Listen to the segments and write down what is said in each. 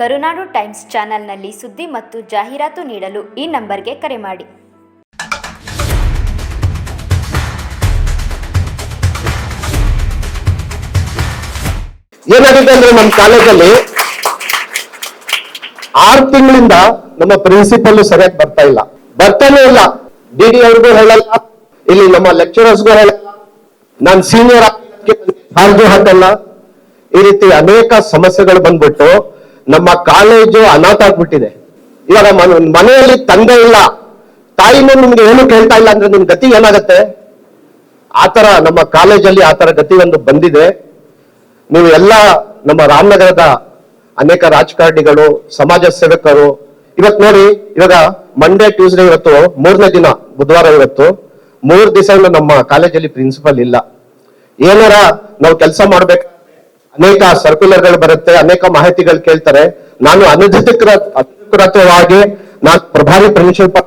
ಕರುನಾಡು times ಚಾನೆಲ್ನಲ್ಲಿ ಸುದ್ದಿ ಮತ್ತು ಜಾಹೀರಾತು ನೀಡಲು ಈ ನಂಬರ್ಗೆ ಕರೆ ಮಾಡಿ. ಏನಾಗಿದೆ ಅಂದ್ರೆ ನಮ್ಮ ಕಾಲೇಜಲ್ಲಿ ಆರು ತಿಂಗಳಿಂದ ನಮ್ಮ ಪ್ರಿನ್ಸಿಪಲ್ ಸರಿಯಾಗಿ ಬರ್ತಾ ಇಲ್ಲ. ಬರ್ತಾನೆ ಇಲ್ಲ. ಡಿ ಡಿ ಅವ್ರಿಗೂ ಹೇಳಲ್ಲ. ಇಲ್ಲಿ ನಮ್ಮ ಲೆಕ್ಚರರ್ಸ್ಗೂ ಹೇಳಲ್ಲ. ನಾನು ಸೀನಿಯರ್ ಆಗಿ ಹಾಕಲ್ಲ. ಈ ರೀತಿ ಅನೇಕ ಸಮಸ್ಯೆಗಳು ಬಂದ್ಬಿಟ್ಟು ನಮ್ಮ ಕಾಲೇಜು ಅನಾಥ ಆಗ್ಬಿಟ್ಟಿದೆ. ಇವಾಗ ಮನೆಯಲ್ಲಿ ತಂದೆ ಇಲ್ಲ. ತಾಯಿನೂ ನಿಮ್ಗೆ ಏನು ಕೇಳ್ತಾ ಇಲ್ಲ ಅಂದ್ರೆ ನಿಮ್ ಗತಿ ಏನಾಗತ್ತೆ? ಆತರ ನಮ್ಮ ಕಾಲೇಜಲ್ಲಿ ಆತರ ಗತಿ ಒಂದು ಬಂದಿದೆ. ನೀವು ಎಲ್ಲ ನಮ್ಮ ರಾಮನಗರದ ಅನೇಕ ರಾಜಕಾರಣಿಗಳು, ಸಮಾಜ ಸೇವಕರು, ಇವತ್ ನೋಡಿ, ಇವಾಗ ಮಂಡೇ ಟ್ಯೂಸ್ಡೇ ಇವತ್ತು, ಮೂರನೇ ದಿನ, ಬುಧವಾರ ಇವತ್ತು, ಮೂರ್ ದಿವಸ ನಮ್ಮ ಕಾಲೇಜಲ್ಲಿ ಪ್ರಿನ್ಸಿಪಲ್ ಇಲ್ಲ. ಏನಾರ ನಾವು ಕೆಲಸ ಮಾಡ್ಬೇಕು ಅನೇಕ ಸರ್ಕ್ಯುಲರ್ಗಳು ಬರುತ್ತೆ, ಅನೇಕ ಮಾಹಿತಿಗಳು ಕೇಳ್ತಾರೆ. ನಾನು ಅನಧಿಕೃತ ಅಧಿಕೃತವಾಗಿ ನಾನು ಪ್ರಭಾರಿ ಪ್ರಿನ್ಸಿಪಲ್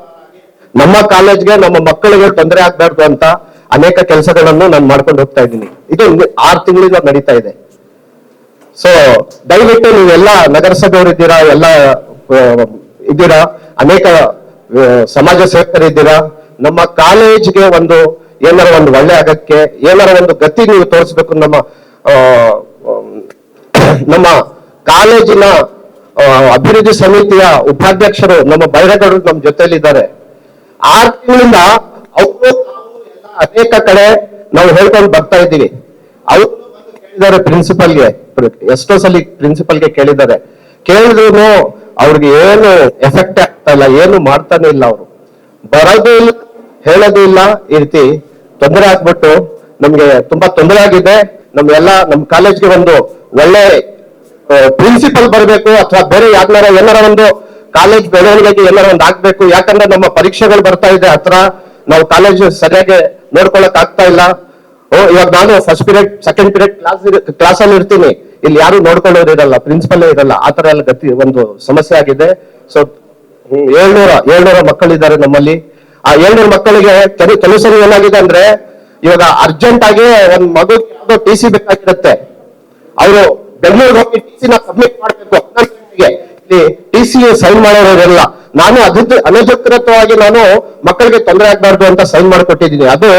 ನಮ್ಮ ಕಾಲೇಜ್ಗೆ ನಮ್ಮ ಮಕ್ಕಳಿಗೆ ತೊಂದರೆ ಆಗ್ಬಾರ್ದು ಅಂತ ಅನೇಕ ಕೆಲಸಗಳನ್ನು ನಾನು ಮಾಡ್ಕೊಂಡು ಹೋಗ್ತಾ ಇದ್ದೀನಿ. ಇದು ಆರು ತಿಂಗಳಿಂದ ನಡೀತಾ ಇದೆ. ಸೊ ದಯವಿಟ್ಟು ನೀವೆಲ್ಲ ನಗರಸಭೆಯವರು ಇದ್ದೀರಾ, ಎಲ್ಲ ಇದ್ದೀರಾ? ಅನೇಕ ಸಮಾಜ ಸಮಾಜ ಸೇವಕರಿದ್ದೀರಾ ನಮ್ಮ ಕಾಲೇಜ್ಗೆ ಒಂದು ಏನಾರ ಒಂದು ಒಳ್ಳೆ ಆಗಕ್ಕೆ ಏನಾರ ಒಂದು ಗತಿ ನೀವು ತೋರಿಸ್ಬೇಕು ನಮ್ಮ ನಮ್ಮ ಕಾಲೇಜಿನ ಅಭಿವೃದ್ಧಿ ಸಮಿತಿಯ ಉಪಾಧ್ಯಕ್ಷರು, ನಮ್ಮ ಬೈರಗೌಡರು ನಮ್ಮ ಜೊತೆಲಿದ್ದಾರೆ ಆರು ತಿಂಗಳಿಂದ ಅವರು ಅನೇಕ ಕಡೆ ನಾವು ಹೇಳ್ಕೊಂಡು ಬರ್ತಾ ಇದ್ದೀವಿ. ಅವರು ಕೇಳಿದ್ದಾರೆ ಪ್ರಿನ್ಸಿಪಲ್ಗೆ, ಎಷ್ಟೋ ಸಲ ಪ್ರಿನ್ಸಿಪಲ್ಗೆ ಕೇಳಿದ್ದಾರೆ. ಕೇಳಿದ್ರು ಅವ್ರಿಗೆ ಏನು ಎಫೆಕ್ಟ್ ಆಗ್ತಾ ಇಲ್ಲ, ಏನು ಮಾಡ್ತಾನೆ ಇಲ್ಲ ಅವರು. ಬರೋದು ಇಲ್ಲ, ಹೇಳೋದು ಇಲ್ಲ, ಈ ರೀತಿ ತೊಂದರೆ ಆಗ್ಬಿಟ್ಟು ನಮ್ಗೆ ತುಂಬಾ ತೊಂದರೆ ಆಗಿದೆ. ನಮ್ಗೆಲ್ಲ ನಮ್ಮ ಕಾಲೇಜ್ಗೆ ಒಂದು ಒಳ್ಳೆ ಪ್ರಿನ್ಸಿಪಲ್ ಬರಬೇಕು ಅಥವಾ ಬೇರೆ ಯಾವ್ದಾರ ಏನಾರ ಒಂದು ಕಾಲೇಜ್ ಬೆಳವಣಿಗೆಗೆ ಏನಾರ ಒಂದು ಆಗ್ಬೇಕು. ಯಾಕಂದ್ರೆ ನಮ್ಮ ಪರೀಕ್ಷೆಗಳು ಬರ್ತಾ ಇದೆ ಹತ್ರ. ನಾವು ಕಾಲೇಜ್ ಸರಿಯಾಗಿ ನೋಡ್ಕೊಳಕ್ ಆಗ್ತಾ ಇಲ್ಲ. ಓ, ಇವಾಗ ನಾನು first period second period class class ಅಲ್ಲಿ ಇರ್ತೀನಿ. ಇಲ್ಲಿ ಯಾರು ನೋಡ್ಕೊಳ್ಳೋರು ಇರಲ್ಲ ಪ್ರಿನ್ಸಿಪಲ್ ಇರಲ್ಲ. ಆ ತರ ಎಲ್ಲ ಗತಿ, ಒಂದು ಸಮಸ್ಯೆ ಆಗಿದೆ. ಸೊ ಏಳ್ನೂರ ಏಳ್ನೂರ ಮಕ್ಕಳಿದ್ದಾರೆ ನಮ್ಮಲ್ಲಿ. ಆ ಏಳ್ನೂರ ಮಕ್ಕಳಿಗೆ ಕೆಲವು ಸರಿ ಏನಾಗಿದೆ ಅಂದ್ರೆ, ಇವಾಗ ಅರ್ಜೆಂಟ್ ಆಗಿ ಒಂದ್ ಮಗು ಟಿ ಸಿ ಬೇಕಾಗಿರುತ್ತೆ. ಅವರು ಬೆಂಗಳೂರಿಗೆ ಹೋಗಿ ಟಿ ನ ಸಬ್ಮಿಟ್ ಮಾಡಬೇಕು ಇಲ್ಲಿ ಟಿ ಸಿ ಸೈನ್ ಮಾಡೋರಿಲ್ಲ ನಾನು ಅಧಿಕ ಅನಧಿಕೃತವಾಗಿ ನಾನು ಮಕ್ಕಳಿಗೆ ತೊಂದರೆ ಆಗ್ಬಾರ್ದು ಅಂತ ಸೈನ್ ಮಾಡಿಕೊಟ್ಟಿದ್ದೀನಿ. ಅದು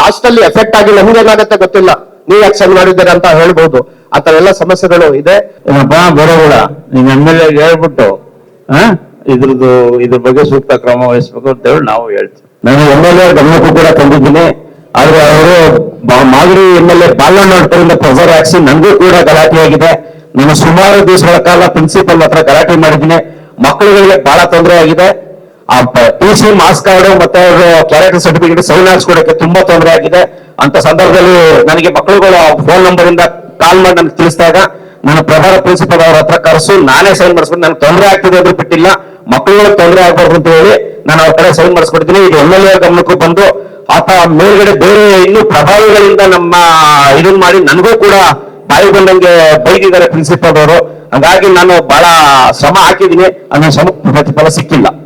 ಲಾಸ್ಟ್ ಅಲ್ಲಿ ಎಫೆಕ್ಟ್ ಆಗಿ ನಮ್ಗೆ ಏನಾಗುತ್ತೆ ಗೊತ್ತಿಲ್ಲ. ನೀವ್ ಯಾಕೆ ಸೈನ್ ಮಾಡಿದ್ದೀರಾ ಅಂತ ಹೇಳ್ಬಹುದು ಆ ತರ ಎಲ್ಲ ಸಮಸ್ಯೆಗಳು ಇದೆ. ಏನಪ್ಪಾ ಬರೋಬೇಡ ನೀನ್ ಎಂ ಎಲ್ ಎ ಹೇಳ್ಬಿಟ್ಟು ಆ? ಇದ್ರದ್ದು ಇದ್ರ ಬಗ್ಗೆ ಸೂಕ್ತ ಕ್ರಮ ವಹಿಸ್ಬೇಕು ಅಂತ ಹೇಳಿ ನಾವು ಹೇಳ್ತೀವಿ. ನಾನು ಎಂ ಎಲ್ ಎ ಗಮನಕ್ಕೂ ಕೂಡ ತಂದಿದ್ದೀನಿ. ಆದ್ರೆ ಅವರು ಮಾಗಡಿ ಎಂ ಎಲ್ ಎ ಬಾಲಣ್ಣವರಿಂದ ಪ್ರೆಸರ್ ಹಾಕ್ಸಿ ನನಗೂ ಕೂಡ ಗಲಾಟೆ ಆಗಿದೆ. ನಾನು ಸುಮಾರು ದಿವಸಗಳ ಕಾಲ ಪ್ರಿನ್ಸಿಪಲ್ ಹತ್ರ ಗಲಾಟೆ ಮಾಡಿದ್ದೀನಿ. ಮಕ್ಕಳುಗಳಿಗೆ ಬಹಳ ತೊಂದರೆ ಆಗಿದೆ. ಆ ಟಿ ಸಿ ಮಾಸ್ ಕಾರ್ಡ್ ಮತ್ತೆ ಕ್ಯಾರೆಕ್ಟರ್ ಸರ್ಟಿಫಿಕೇಟ್ ಸೈನ್ ಹಾಕ್ಸ್ಕೊಡಕ್ಕೆ ತುಂಬಾ ತೊಂದರೆ ಆಗಿದೆ. ಅಂತ ಸಂದರ್ಭದಲ್ಲಿ ನನಗೆ ಮಕ್ಕಳುಗಳು ಫೋನ್ ನಂಬರ್ ಇಂದ ಕಾಲ್ ಮಾಡಿ ನನಗೆ ತಿಳಿಸಿದಾಗ, ನಾನು ಪ್ರಧಾನ ಪ್ರಿನ್ಸಿಪಲ್ ಅವ್ರ ಹತ್ರ ಕರೆಸು, ನಾನೇ ಸೈನ್ ಮಾಡಿಸ್ಕೊಂಡು ನನಗೆ ತೊಂದರೆ ಆಗ್ತಿದೆ ಅಂದ್ರೆ ಬಿಟ್ಟಿಲ್ಲ. ಮಕ್ಕಳುಗಳಿಗೆ ತೊಂದರೆ ಆಗ್ಬಾರ್ದು ಅಂತ ಹೇಳಿ ನಾನು ಅವ್ರ ಕಡೆ ಸೈನ್ ಮಾಡಿಸ್ಕೊಡ್ತೀನಿ ಇದು ಎಂ ಎಲ್ ಗಮನಕ್ಕೂ ಬಂದು ಆತ ಮೇಲ್ಗಡೆ ಬೇರೆ ಇನ್ನೂ ಪ್ರಭಾವಿಗಳಿಂದ ನಮ್ಮ ಇದನ್ ಮಾಡಿ ನನಗೂ ಕೂಡ ಬಾಯಿ ಬಂದಂಗೆ ಬೈದಿದ್ದಾರೆ ಪ್ರಿನ್ಸಿಪಲ್ ಅವರು. ಹಂಗಾಗಿ ನಾನು ಬಹಳ ಶ್ರಮ ಹಾಕಿದ್ದೀನಿ. ಅನ್ನೋ ಶ್ರಮ ಪ್ರತಿಫಲ ಸಿಕ್ಕಿಲ್ಲ.